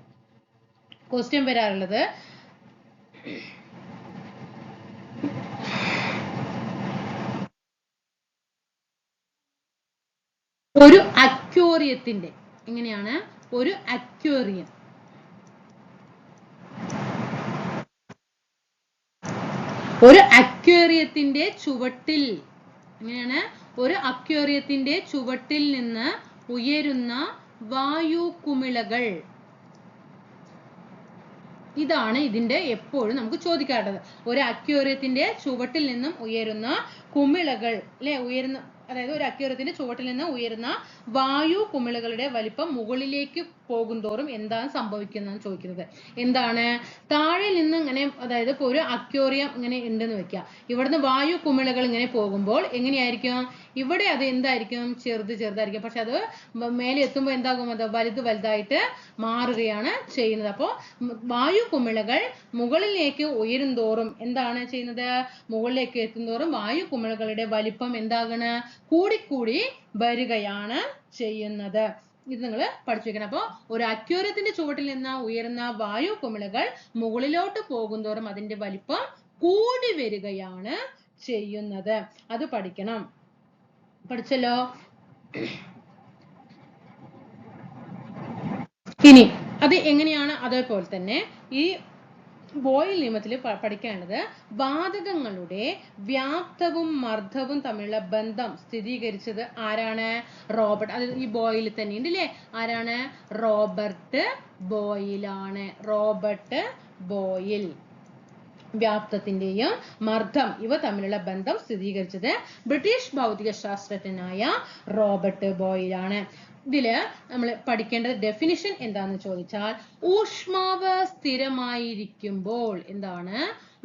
ക്വസ്റ്റ്യൻ വരാറുള്ളത് ഒരു അക്യോറിയത്തിന്റെ എങ്ങനെയാണ്? ഒരു അക്യോറിയം ഒരു അക്വേറിയത്തിന്റെ ചുവട്ടിൽ എങ്ങനെയാണ്? ഒരു അക്വേറിയത്തിന്റെ ചുവട്ടിൽ നിന്ന് ഉയരുന്ന വായു കുമിളകൾ ഇതാണ് ഇതിന്റെ എപ്പോഴും നമുക്ക് ചോദിക്കാറുള്ളത്. ഒരു അക്വേറിയത്തിന്റെ ചുവട്ടിൽ നിന്നും ഉയരുന്ന കുമിളകൾ അല്ലെ? ഉയരുന്ന അതായത് ഒരു അക്യൂരത്തിന്റെ ചുവട്ടിൽ നിന്ന് ഉയരുന്ന വായു കുമിളുകളുടെ വലിപ്പം മുകളിലേക്ക് പോകുന്തോറും എന്താണ് സംഭവിക്കുന്നതെന്ന് ചോദിക്കുന്നത്. എന്താണ്? താഴെ നിന്ന് ഇങ്ങനെ അതായത് ഇപ്പൊ ഒരു അക്യൂറിയം ഇങ്ങനെ ഉണ്ടെന്ന് വെക്കുക. ഇവിടുന്ന് വായു കുമിളകൾ ഇങ്ങനെ പോകുമ്പോൾ എങ്ങനെയായിരിക്കും? ഇവിടെ അത് എന്തായിരിക്കും? ചെറുത് ചെറുതായിരിക്കും. പക്ഷെ അത് മേലെ എത്തുമ്പോൾ എന്താകും? അത് വലുത് വലുതായിട്ട് മാറുകയാണ് ചെയ്യുന്നത്. അപ്പോൾ വായു കുമിളകൾ മുകളിലേക്ക് ഉയരുന്തോറും എന്താണ് ചെയ്യുന്നത്? മുകളിലേക്ക് എത്തുന്തോറും വായു കുമിളകളുടെ വലിപ്പം എന്താകണ്? കൂടിക്കൂടി വരികയാണ് ചെയ്യുന്നത്. ഇത് നിങ്ങൾ പഠിച്ചു വെക്കണം. അപ്പോൾ ഒരു അക്യൂരത്തിന്റെ ചുവട്ടിൽ നിന്ന് ഉയരുന്ന വായു കുമിളകൾ മുകളിലോട്ട് പോകുന്തോറും അതിന്റെ വലിപ്പം കൂടി വരികയാണ് ചെയ്യുന്നത്. അത് പഠിക്കണം. പഠിച്ചല്ലോ? ഇനി അത് എങ്ങനെയാണ് അതേപോലെ തന്നെ ഈ ബോയിൽ നിയമത്തിൽ പഠിക്കേണ്ടത് വാതകങ്ങളുടെ വ്യാപ്തവും മർദ്ദവും തമ്മിലുള്ള ബന്ധം സ്ഥിരീകരിച്ചത് ആരാണ്? റോബർട്ട് അത് ഈ ബോയിൽ തന്നെ ഉണ്ട് അല്ലേ ആരാണ്? റോബർട്ട് ബോയിലാണ് റോബർട്ട് ബോയിൽ വ്യാപ്തത്തിന്റെയും മർദ്ദം. ഇവ തമ്മിലുള്ള ബന്ധം സ്ഥിരീകരിച്ചത് ബ്രിട്ടീഷ് ഭൗതിക ശാസ്ത്രജ്ഞനായ റോബർട്ട് ബോയിലാണ്. ഇതിൽ നമ്മൾ പഠിക്കേണ്ട ഡെഫിനിഷൻ എന്താന്ന് ചോദിച്ചാൽ ഊഷ്മാവ് സ്ഥിരമായിരിക്കുമ്പോൾ എന്താണ്?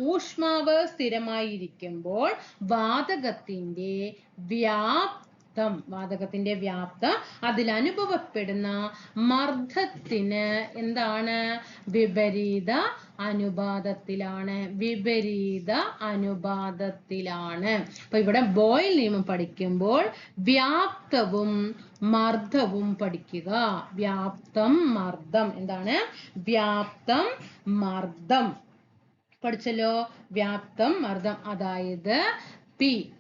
ഊഷ്മാവ് സ്ഥിരമായിരിക്കുമ്പോൾ വാതകത്തിന്റെ വ്യാപ്തം വാതകത്തിന്റെ വ്യാപ്തം അതിൽ അനുഭവപ്പെടുന്ന മർദ്ദത്തിന് എന്താണ്? വിപരീത അനുപാതത്തിലാണ്. വിപരീത അനുപാതത്തിലാണ്. അപ്പൊ ഇവിടെ ബോയിൽ നിയമം പഠിക്കുമ്പോൾ വ്യാപ്തവും മർദ്ദവും പഠിക്കുക. വ്യാപ്തം മർദ്ദം. എന്താണ്? വ്യാപ്തം മർദ്ദം. പഠിച്ചല്ലോ? വ്യാപ്തം മർദ്ദം. അതായത് പി.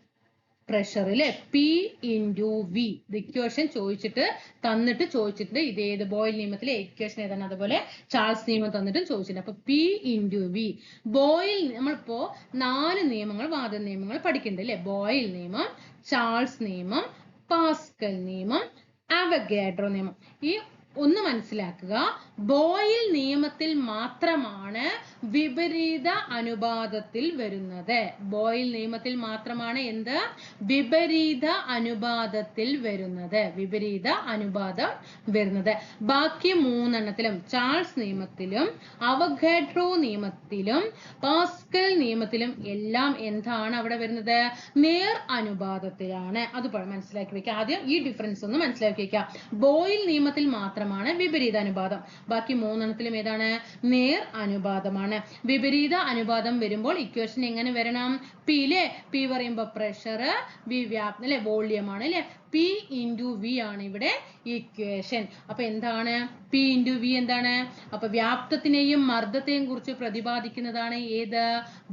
പ്രഷർ അല്ലെ പി ഇന്റു വി ഇത് ഇക്വേഷൻ ചോദിച്ചിട്ട് തന്നിട്ട് ചോദിച്ചിട്ടുണ്ട്. ഇത് ഏത് ബോയിൽ നിയമത്തിലെ ഇക്വേഷൻ ഏതാണ്? അതുപോലെ ചാൾസ് നിയമം തന്നിട്ടും ചോദിച്ചിട്ടുണ്ട്. അപ്പൊ പി ഇന്റു വി ബോയിൽ നമ്മളിപ്പോ നാല് നിയമങ്ങൾ വാദ നിയമങ്ങൾ പഠിക്കുന്നുണ്ട് അല്ലെ? ബോയിൽ നിയമം ചാൾസ് നിയമം പാസ്കൽ നിയമം അവഗാഡ്രോ നിയമം. ഈ ഒന്ന് മനസ്സിലാക്കുക. ബോയിൽ നിയമത്തിൽ മാത്രമാണ് വിപരീത അനുപാതത്തിൽ വരുന്നത്. ബോയിൽ നിയമത്തിൽ മാത്രമാണ് എന്ത്? വിപരീത അനുപാതത്തിൽ വരുന്നത്. വിപരീത അനുപാതം വരുന്നത്. ബാക്കി മൂന്നെണ്ണത്തിലും ചാൾസ് നിയമത്തിലും അവഗാഡ്രോ നിയമത്തിലും പാസ്കൽ നിയമത്തിലും എല്ലാം എന്താണ് അവിടെ വരുന്നത്? നേർ അനുപാതത്തിലാണ്. അത് മനസ്സിലാക്കി വെക്കുക. ആദ്യം ഈ ഡിഫറൻസ് ഒന്ന് മനസ്സിലാക്കി വെക്കുക. ബോയിൽ നിയമത്തിൽ മാത്രമാണ് വിപരീത അനുപാതം. ബാക്കി മൂന്നെണ്ണത്തിലും ഏതാണ്? നേർ അനുപാതമാണ്. വിപരീത അനുപാതം വരുമ്പോൾ ഇക്വേഷൻ എങ്ങനെ വരണം? പി ലെ പി പറയുമ്പോ പ്രഷർ വി വ്യാപ്തി അല്ലെ? വോള്യം ആണ് അല്ലെ? പി ഇന്റു വി ആണ് ഇവിടെ ഇക്വേഷൻ അപ്പൊ എന്താണ്? പി ഇന്റു വി എന്താണ്? അപ്പൊ വ്യാപ്തത്തിനെയും മർദ്ദത്തെയും കുറിച്ച് പ്രതിപാദിക്കുന്നതാണ് ഏത്?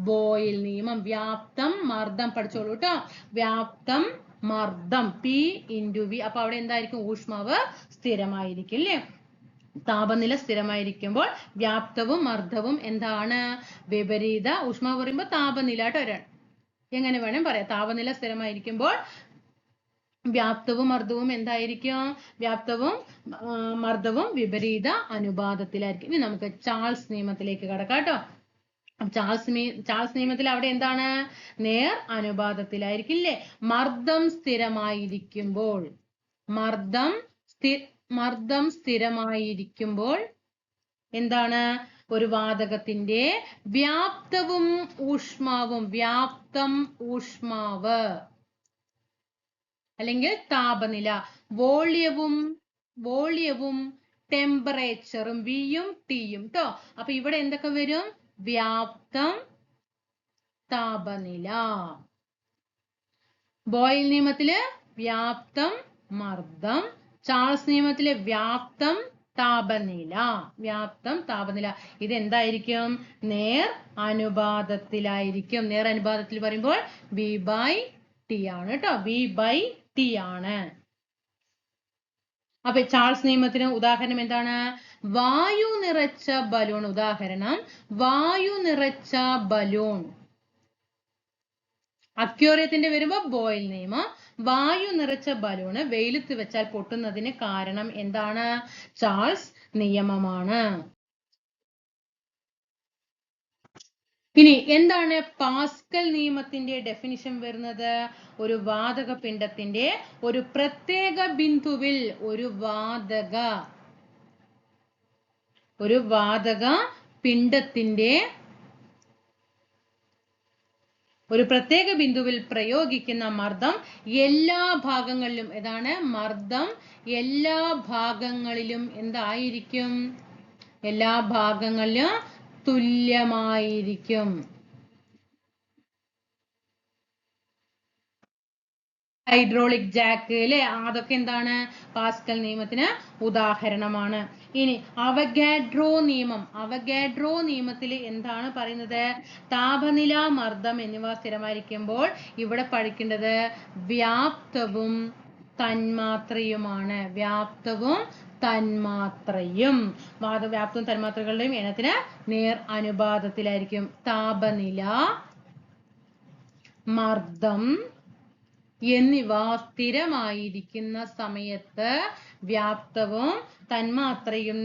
ബോയിൽ നിയമം. വ്യാപ്തം മർദ്ദം പഠിച്ചോളൂ കേട്ടോ വ്യാപ്തം മർദ്ദം പി ഇന്റു വി അപ്പൊ അവിടെ എന്തായിരിക്കും? ഊഷ്മാവ് സ്ഥിരമായിരിക്കും അല്ലേ താപനില സ്ഥിരമായിരിക്കുമ്പോൾ വ്യാപ്തവും മർദ്ദവും എന്താണ്? വിപരീത ഊഷ്മാവ് പറയുമ്പോൾ താപനില കേട്ടോ എങ്ങനെ വേണം പറയാം. താപനില സ്ഥിരമായിരിക്കുമ്പോൾ വ്യാപ്തവും മർദ്ദവും എന്തായിരിക്കും? വ്യാപ്തവും മർദ്ദവും വിപരീത അനുപാതത്തിലായിരിക്കും. ഇനി നമുക്ക് ചാൾസ് നിയമത്തിലേക്ക് കടക്കാം കേട്ടോ. ചാൾസ് ചാൾസ് നിയമത്തിൽ അവിടെ എന്താണ്? നേർ അനുപാതത്തിലായിരിക്കും ഇല്ലേ മർദ്ദം സ്ഥിരമായിരിക്കുമ്പോൾ മർദ്ദം സ്ഥി മർദ്ദം സ്ഥിരമായിരിക്കുമ്പോൾ എന്താണ്? ഒരു വാതകത്തിന്റെ വ്യാപ്തവും ഊഷ്മാവും വ്യാപ്തം ഊഷ്മാവ്. അല്ലെങ്കിൽ താപനില വോള്യവും വോള്യവും ടെമ്പറേച്ചറും വിയും ടിയും ട്ടോ. അപ്പൊ ഇവിടെ എന്തൊക്കെ വരും? വ്യാപ്തം താപനില. ബോയിൽ നിയമത്തിൽ വ്യാപ്തം മർദ്ദം ചാൾസ് നിയമത്തിലെ വ്യാപ്തം താപനില. വ്യാപ്തം താപനില. ഇത് എന്തായിരിക്കും നേർ അനുപാതത്തിലായിരിക്കും. നേർ അനുപാതത്തിൽ പറയുമ്പോൾ വി ബൈ ടി ആണ് കേട്ടോ വി ബൈ ടി ആണ്. അപ്പൊ ചാൾസ് നിയമത്തിന് ഉദാഹരണം എന്താണ്? വായു നിറച്ച ബലൂൺ. ഉദാഹരണം വായു നിറച്ച ബലൂൺ. അക്യോറിയത്തിന്റെ വരുമ്പോ ബോയിൽ നിയമം വായു നിറച്ച ബലൂണ് വെയിലത്ത് വെച്ചാൽ പൊട്ടുന്നതിന് കാരണം എന്താണ്? ചാൾസ് നിയമമാണ്. ഇനി എന്താണ് പാസ്കൽ നിയമത്തിന്റെ ഡെഫിനിഷൻ വരുന്നത്? ഒരു വാതക പിണ്ഡത്തിന്റെ ഒരു പ്രത്യേക ബിന്ദുവിൽ ഒരു വാതക ഒരു വാതക പിണ്ഡത്തിന്റെ ഒരു പ്രത്യേക ബിന്ദുവിൽ പ്രയോഗിക്കുന്ന മർദ്ദം എല്ലാ ഭാഗങ്ങളിലും ഏതാണ്? മർദ്ദം എല്ലാ ഭാഗങ്ങളിലും എന്തായിരിക്കും? എല്ലാ ഭാഗങ്ങളിലും തുല്യമായിരിക്കും. ഹൈഡ്രോളിക് ജാക്ക് അല്ലെ അതൊക്കെ എന്താണ്? പാസ്കൽ നിയമത്തിന് ഉദാഹരണമാണ്. ഇനി അവഗാഡ്രോ നിയമം. അവഗാഡ്രോ നിയമത്തിൽ എന്താണ് പറയുന്നത്? താപനില മർദ്ദം എന്നിവ സ്ഥിരമായിരിക്കുമ്പോൾ ഇവിടെ പഠിക്കേണ്ടത് വ്യാപ്തവും തന്മാത്രയുമാണ്. വ്യാപ്തവും തന്മാത്രയും. വാതവ്യാപ്തവും തന്മാത്രകളുടെയും എണ്ണത്തിന് നേർ അനുപാതത്തിലായിരിക്കും. താപനില മർദ്ദം എന്നിവ സ്ഥിരമായിരിക്കുന്ന സമയത്ത് വ്യാപ്തവും തന്മാത്രയും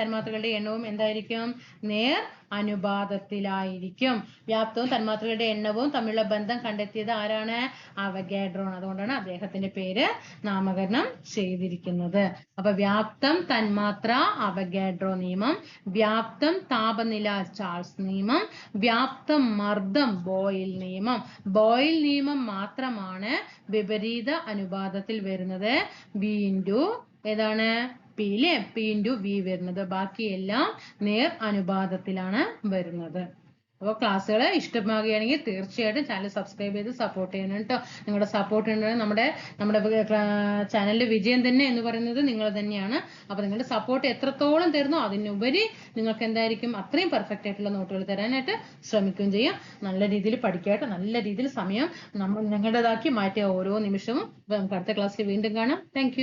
തന്മാത്രകളുടെ എണ്ണവും എന്തായിരിക്കും? നേർ അനുപാതത്തിലായിരിക്കും. വ്യാപ്തവും തന്മാത്രകളുടെ എണ്ണവും തമ്മിലുള്ള ബന്ധം കണ്ടെത്തിയത് ആരാണ്? അവഗാഡ്രോൺ. അതുകൊണ്ടാണ് അദ്ദേഹത്തിന്റെ പേര് നാമകരണം ചെയ്തിരിക്കുന്നത്. അപ്പൊ വ്യാപ്തം തന്മാത്ര അവഗാഡ്രോ നിയമം. വ്യാപ്തം താപനില ചാൾസ് നിയമം. വ്യാപ്തം മർദ്ദം ബോയിൽ നിയമം. ബോയിൽ നിയമം മാത്രമാണ് വിപരീത അനുപാതത്തിൽ വരുന്നത്. ബി ഏതാണ്? പി ലെ പി ഇന്റു വി വരുന്നത്. ബാക്കിയെല്ലാം നേർ അനുപാതത്തിലാണ് വരുന്നത്. അപ്പോൾ ക്ലാസ്സുകൾ ഇഷ്ടമാകുകയാണെങ്കിൽ തീർച്ചയായിട്ടും ചാനൽ സബ്സ്ക്രൈബ് ചെയ്ത് സപ്പോർട്ട് ചെയ്യണം കേട്ടോ നിങ്ങളുടെ സപ്പോർട്ട് ഉണ്ടെങ്കിൽ നമ്മുടെ നമ്മുടെ ചാനലിന്റെ വിജയം തന്നെ എന്ന് പറയുന്നത് നിങ്ങൾ തന്നെയാണ്. അപ്പോൾ നിങ്ങളുടെ സപ്പോർട്ട് എത്രത്തോളം തരുന്നു അതിനുപരി നിങ്ങൾക്ക് എന്തായിരിക്കും അത്രയും പെർഫെക്റ്റ് ആയിട്ടുള്ള നോട്ടുകൾ തരാനായിട്ട് ശ്രമിക്കുകയും ചെയ്യാം. നല്ല രീതിയിൽ പഠിക്കാട്ടോ നല്ല രീതിയിൽ സമയം നമ്മൾ ഞങ്ങളുടേതാക്കി മാറ്റിയ ഓരോ നിമിഷവും അടുത്ത ക്ലാസ്സിൽ വീണ്ടും കാണാം. താങ്ക്